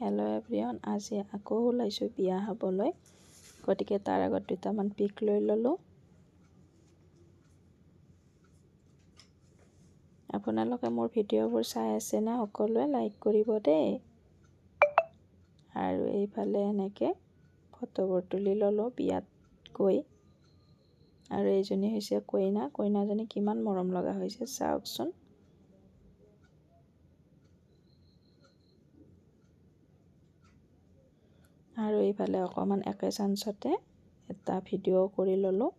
Hello everyone আজি আকৌ ওলাইছোঁ বিয়া খাবলৈ গতিকে তাৰ আগত দুটামান পিক লৈ ল'লোঁ। আপোনালোকে মোৰ ভিডিঅ'বোৰ চাই আছেনে সকলোৱে লাইক কৰিব দেই। আৰু এইফালে এনেকৈ ফটোবোৰ তুলি ল'লোঁ বিয়াত গৈ। আৰু এইজনী হৈছে কইনা। কইনাজনী কিমান মৰম লগা হৈছে চাওকচোন। আৰু এইফালে অকণমান একে চান্সতে এটা ভিডিঅ' কৰি ল'লোঁ।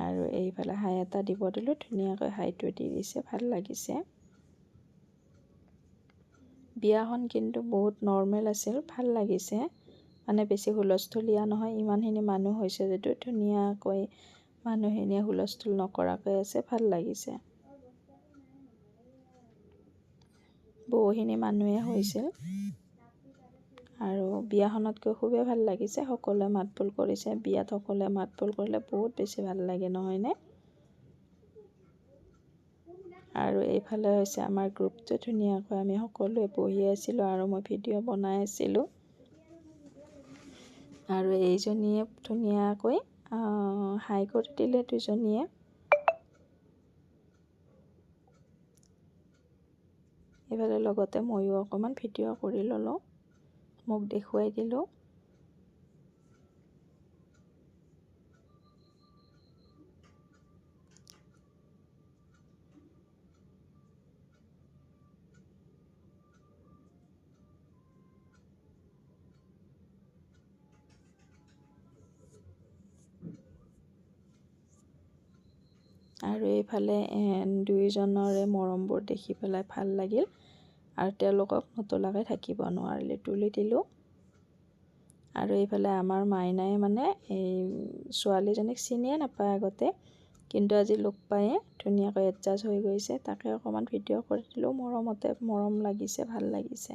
আৰু এইফালে হাই এটা দিব দিলোঁ ধুনীয়াকৈ হাইটো দি দিছে ভাল লাগিছে। বিয়াখন কিন্তু বহুত নৰ্মেল আছিল ভাল লাগিছে। মানে বেছি হুলস্থুলীয়া নহয় ইমানখিনি মানুহ হৈছে যদিও ধুনীয়াকৈ মানুহখিনিয়ে হুলস্থুল নকৰাকৈ আছে ভাল লাগিছে। বহুখিনি মানুহে হৈছিল আৰু বিয়াখনতকৈ খুবেই ভাল লাগিছে সকলোৱে মাতবোল কৰিছে। বিয়াত সকলোৱে মাতবোল কৰিলে বহুত বেছি ভাল লাগে নহয়নে আৰু এইফালে হৈছে আমাৰ গ্ৰুপটো ধুনীয়াকৈ আমি সকলোৱে বহি আছিলোঁ আৰু মই ভিডিঅ' বনাই আছিলোঁ। আৰু এইজনীয়ে ধুনীয়াকৈ হাই কৰি দিলে দুজনীয়ে। এইফালে লগতে ময়ো অকণমান ভিডিঅ' কৰি ল'লোঁ মোক দেখুৱাই দিলোঁ। আৰু এইফালে দুয়োজনৰে মৰমবোৰ দেখি পেলাই ভাল লাগিল। আৰু তেওঁলোকক নতলাকৈ থাকিব নোৱাৰিলে তুলি দিলোঁ। আৰু এইফালে আমাৰ মাইনাই মানে এই ছোৱালীজনীক চিনিয়ে নাপায় আগতে। কিন্তু আজি লগ পায়ে ধুনীয়াকৈ এডজাষ্ট হৈ গৈছে। তাকে অকণমান ভিডিঅ' কৰি দিলোঁ। মৰমতে মৰম লাগিছে ভাল লাগিছে।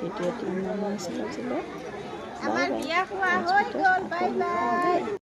ভিডিঅ'টি ইমানেই আছিল আজিলৈ আমাৰ